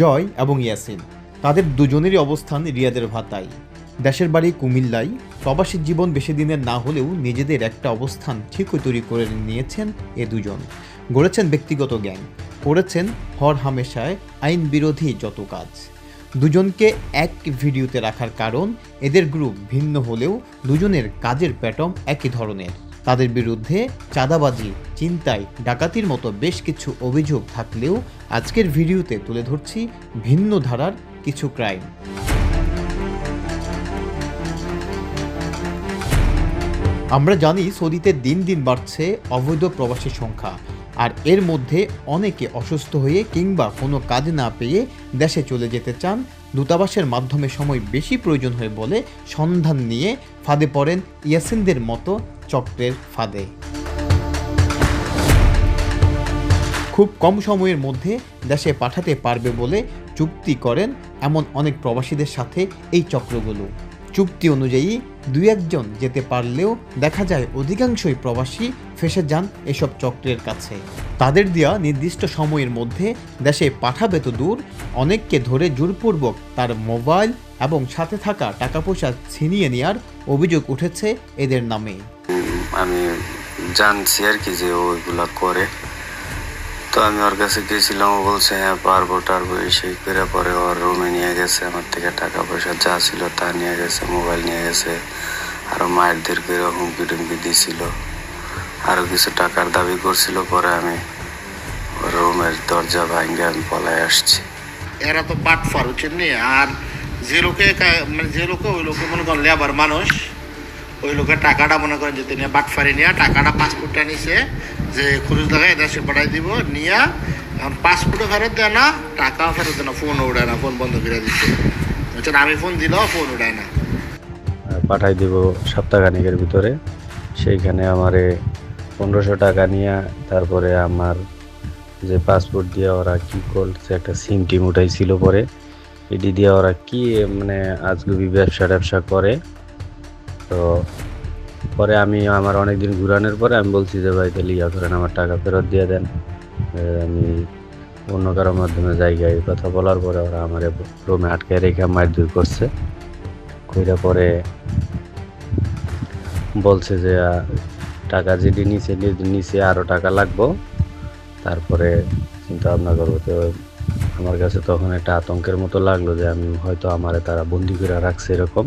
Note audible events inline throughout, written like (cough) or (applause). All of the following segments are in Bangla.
জয় এবং ইয়াসিন। তাদের দুজনেরই অবস্থান রিয়াদের ভাতায় দেশের বাড়ি কুমিল্লায় প্রবাসী জীবন বেশি দিনের না হলেও নিজেদের একটা অবস্থান ঠিকই তৈরি করে নিয়েছেন এ দুজন। গড়েছেন ব্যক্তিগত জ্ঞান। করেছেন হর হামেশায় আইন বিরোধী যত কাজ। দুজনকে এক ভিডিওতে রাখার কারণ এদের গ্রুপ ভিন্ন হলেও দুজনের কাজের প্যাটার্ন একই ধরনের। তাদের বিরুদ্ধে চাঁদাবাজি, চিন্তায়, ডাকাতির মতো বেশ কিছু অভিযোগ থাকলেও আজকের ভিডিওতে তুলে ধরছি ভিন্ন ধারার কিছু ক্রাইম। আমরা জানি সৌদিতে দিন দিন বাড়ছে অবৈধ প্রবাসী সংখ্যা, আর এর মধ্যে অনেকে অসুস্থ হয়ে কিংবা কোনো কাজ না পেয়ে দেশে চলে যেতে চান দূতাবাসের মাধ্যমে সময় বেশি প্রয়োজন হয় বলে সন্ধান নিয়ে ফাঁদে পড়েন ইয়াসিনদের মতো চক্রের ফাঁদে। খুব কম সময়ের মধ্যে দেশে পাঠাতে পারবে বলে চুক্তি করেন এমন অনেক প্রবাসীদের সাথে এই চক্রগুলো। চুক্তি অনুযায়ী দুই একজন যেতে পারলেও দেখা যায় অধিকাংশই প্রবাসী ফেসে যান এসব চক্রের কাছে। তাদের দেওয়া নির্দিষ্ট সময়ের মধ্যে দেশে পাঠাবে তো দূর, অনেককে ধরে জোরপূর্বক তার মোবাইল এবং সাথে থাকা টাকা পয়সা ছিনিয়ে নেওয়ার অভিযোগ উঠেছে এদের নামে। আমি জানছি আর কি যে ওইগুলা করে। তো আমি ওর কাছে গেছিলাম ও বলছে হ্যাঁ পারব, টারবো। এই সেই করে পরে ওর রুমে নিয়ে গেছে, আমার থেকে টাকা পয়সা যা ছিল তা নিয়ে গেছে মোবাইল নিয়ে গেছে। আরও মায়ের দীর্ঘ হুমকি টুমকি দিছিল। আরও কিছু টাকার দাবি করছিল, পরে আমি ওর রুমের দরজা ভাঙ্গে আমি পলায় আসছি। এরা তো বাট ফার হচ্ছেন নি? আর যে লোকে মানে যে লোকে, ওই লোকে মনে করেন লেবার মানুষ, ওই লোকে টাকাটা মনে করেন যে তিনি বাট ফারি নিয়ে, টাকাটা পাসপোর্টটা নিছে যে খুরুজ লাগাই দেশে পাঠাই দিব, নিয়ে, এখন পাসপোর্টও ফেরত দেয় না, টাকাও ফেরত দেয় না ফোনও উঠায় না ফোন বন্ধ করে দিচ্ছে বলছেন আমি ফোন দিলেও ফোন উঠায় না। পাঠাই দিব সপ্তাহখানিকের ভিতরে। সেইখানে আমারে পনেরোশো টাকা নিয়ে, তারপরে আমার যে পাসপোর্ট দিয়ে ওরা কী করছে, একটা সিম টিম উঠাইছিল পরে। এটি দিয়ে ওরা কি মানে আজগুবি ব্যবসা ট্যাবসা করে। তো পরে আমি আমার অনেক দিন ঘুরানোর পরে আমি বলছি যে, ভাই, তাহলে ইয়া করেন, আমার টাকা ফেরত দিয়ে দেন। আমি অন্য কারোর মাধ্যমে জায়গায় কথা বলার পরে ওরা আমার রুমে আটকে রেখে মারধর করছে। কইরা পরে বলছে যে টাকা যেটি নিচে নিচে আরও টাকা লাগবো। তারপরে চিন্তা ভাবনা করব। তো আমার কাছে তখন একটা আতঙ্কের মতো লাগল যে, আমি হয়তো আমারে তারা বন্দি করে রাখছে এরকম।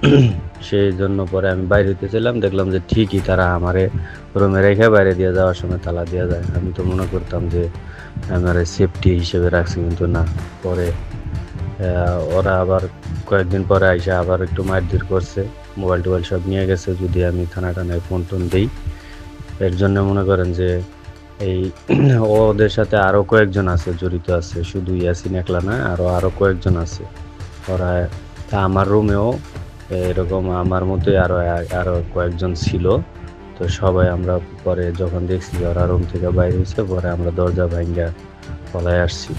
(clears throat) সেই জন্য পরে আমি বাইরে হইতেছিলাম দেখলাম যে ঠিকই তারা আমারে রুমে রেখে বাইরে দিয়ে যাওয়ার সময় তালা দিয়ে যায়। আমি তো মনে করতাম যে আমারে সেফটি হিসেবে রাখছি, কিন্তু না। পরে ওরা আবার কয়েকদিন পরে আইসা আবার একটু মারধর করছে মোবাইল টোবাইল সব নিয়ে গেছে, যদি আমি থানা টানায় ফোন টোন দিই। এর জন্য মনে করেন যে এই (clears throat) ওদের সাথে আরও কয়েকজন আছে, জড়িত আছে, শুধু ইয়াসিন একলা না আরও আরও কয়েকজন আছে। ওরা আমার রুমেও এরকম আমার মতোই আরও আরও কয়েকজন ছিল। তো সবাই আমরা পরে যখন দেখছি ওরা রুম থেকে বাইরে হয়েছে, পরে আমরা দরজা ভাঙ্গা পলায় আসছি।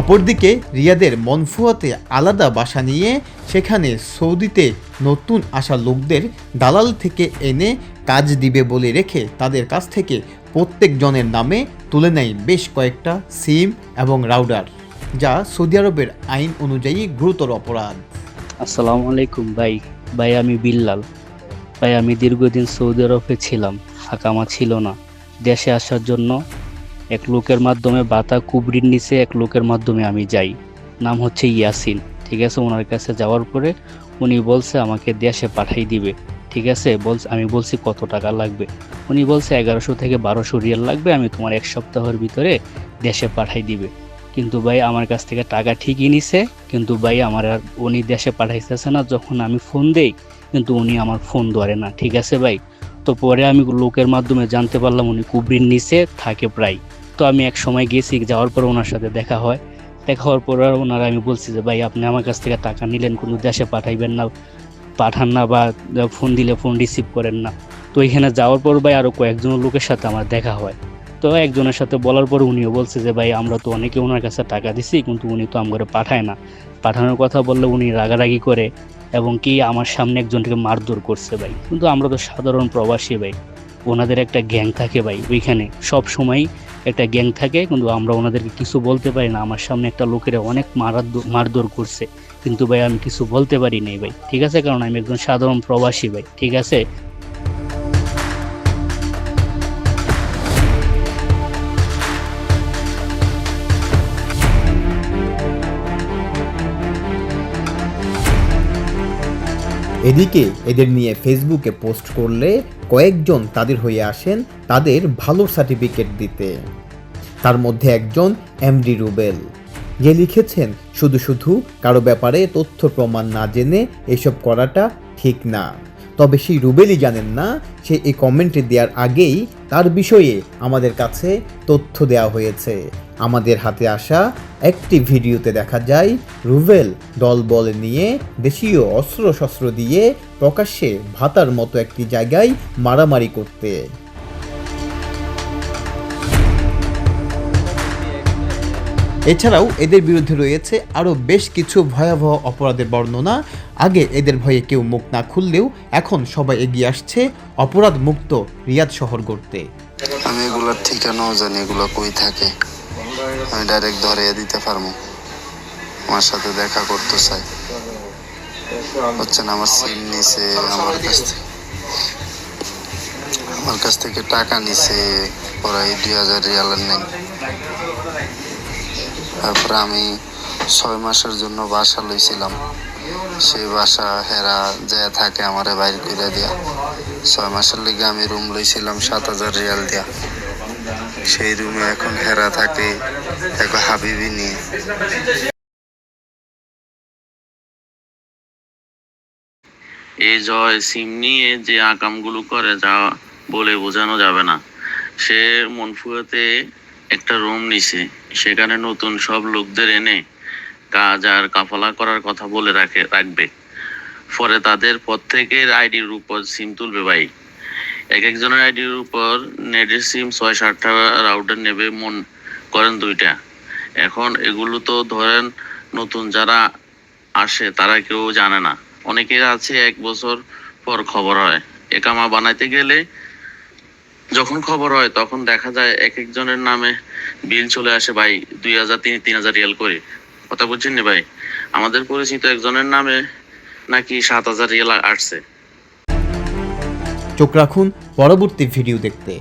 অপরদিকে রিয়াদের মনফুয়াতে আলাদা বাসা নিয়ে সেখানে সৌদিতে নতুন আসা লোকদের দালাল থেকে এনে কাজ দিবে বলে রেখে তাদের কাছ থেকে প্রত্যেক জনের নামে তুলে নেয় বেশ কয়েকটা সিম এবং রাউডার, যা সৌদি আরবের আইন অনুযায়ী গুরুতর অপরাধ। আসসালামু আলাইকুম ভাই। ভাই, আমি বিল্লাল। ভাই, আমি দীর্ঘদিন সৌদি আরবে ছিলাম। হাকামা ছিল না। দেশে আসার জন্য এক লোকের মাধ্যমে বাতা কুবরির নিচে এক লোকের মাধ্যমে আমি যাই। নাম হচ্ছে ইয়াসিন, ঠিক আছে? ওনার কাছে যাওয়ার পরে উনি বলছে, আমাকে দেশে পাঠাই দিবে। ঠিক আছে? বল, আমি বলছি, কত টাকা লাগবে? উনি বলছে, এগারোশো থেকে বারোশো রিয়াল লাগবে, আমি তোমার এক সপ্তাহের ভিতরে দেশে পাঠাই দিবে। কিন্তু ভাই, আমার কাছ থেকে টাকা ঠিকই নিছে, কিন্তু ভাই, আমার আর উনি দেশে পাঠাইতেছে না। যখন আমি ফোন দেই, কিন্তু উনি আমার ফোন ধরে না, ঠিক আছে ভাই? তো পরে আমি লোকের মাধ্যমে জানতে পারলাম, উনি কুবরির নিচে থাকে প্রায়। তো আমি এক সময় গেছি, যাওয়ার পর ওনার সাথে দেখা হয়। দেখা হওয়ার পর আর ওনারা আমি বলছি যে, ভাই, আপনি আমার কাছ থেকে টাকা নিলেন, কোনো দেশে পাঠাইবেন না, পাঠান না বা ফোন দিলে ফোন রিসিভ করেন না। তো এখানে যাওয়ার পর ভাই আরও কয়েকজন লোকের সাথে আমার দেখা হয়। তো একজনের সাথে বলার পর উনিও বলছে যে, ভাই, আমরা তো অনেকে ওনার কাছে টাকা দিছি, কিন্তু উনি তো আমাকে পাঠায় না। পাঠানোর কথা বললে উনি রাগারাগি করে এবং কি আমার সামনে একজনকে মারধর করছে ভাই। কিন্তু আমরা তো সাধারণ প্রবাসী ভাই, ওনাদের একটা গ্যাং থাকে ভাই, ওইখানে সব সময় একটা গ্যাং থাকে, কিন্তু আমরা ওনাদেরকে কিছু বলতে পারি না। আমার সামনে একটা লোকেরা অনেক মারার মারধর করছে। কিন্তু ভাই, আমি কিছু বলতে পারি নাই ভাই। ঠিক আছে? কারণ আমি একজন সাধারণ প্রবাসী ভাই। ঠিক আছে? এদিকে এদের নিয়ে ফেসবুকে পোস্ট করলে কয়েকজন তাদের হয়ে আসেন তাদের ভালো সার্টিফিকেট দিতে। তার মধ্যে একজন এমডি রুবেল। যে লিখেছেন, শুধু শুধু কারও ব্যাপারে তথ্য প্রমাণ না জেনে এসব করাটা ঠিক না। তবে সেই রুবেলই জানেন না সে এই কমেন্টে দেওয়ার আগেই তার বিষয়ে আমাদের কাছে তথ্য দেওয়া হয়েছে। আমাদের হাতে আসা একটি ভিডিওতে দেখা যায়, রুবেল দলবল নিয়ে দেশীয় অস্ত্র শস্ত্র দিয়ে প্রকাশ্যে ভাতার মতো একটি জায়গায় মারামারি করতে। এছাড়াও এদের বিরুদ্ধে রয়েছে আরও বেশ কিছু ভয়াবহ অপরাধের বর্ণনা। আগে এদের ভয়ে কেউ মুখ না খুললেও এখন সবাই এগিয়ে আসছে অপরাধ মুক্ত রিয়াদ শহর গড়তে। আমি এগুলোর ঠিকানাও জানি, এগুলো কই থাকে? আমি ডাইরেক্ট ধরিয়ে দিতে পারব। আমার সাথে দেখা করতে চাই। হচ্ছে না আমার সিম নিছে, আমার কাছ থেকে। আমার কাছ থেকে টাকা নিছে প্রায় দুই হাজার রিয়ালের নেই। তারপরে আমি ছয় মাসের জন্য বাসা লইছিলাম। সেই বাসা হেরা যায় থাকে আমারে বাইর করে দিয়া। ছয় মাসের লিগে আমি রুম লইছিলাম সাত হাজার রিয়াল দিয়া। সেই রুমে এখন হেরা থাকে এক হাবিবি নিয়ে। এই জয় সিম নিয়ে যে আকামগুলো করে যা বলে বোঝানো যাবে না। সে মনফুয়াতে একটা রুম নিছে, সেখানে নতুন সব লোকদের এনে কাজ আর কাফলা করার কথা বলে রাখে, রাখবে। পরে তাদের প্রত্যেকের আইডির উপর সিম তুলবে ভাই। এক একজনের আইডির উপর নেটের সিম ছয় সাতটা রাউটার নেবে মন করেন দুইটা। এখন এগুলো তো ধরেন নতুন যারা আসে, তারা কেউ জানে না। অনেকের আছে এক বছর পর খবর হয়। একামা বানাইতে গেলে যখন খবর হয়, তখন দেখা যায় এক একজনের নামে বিল চলে আসে, ভাই, দুই হাজার তিন তিন হাজার রিয়াল করে। কথা বুঝছেন নি, ভাই? আমাদের পরিচিত একজনের নামে নাকি সাত হাজার রিয়াল আসছে। চোখ রাখুন পরবর্তী ভিডিও দেখতে।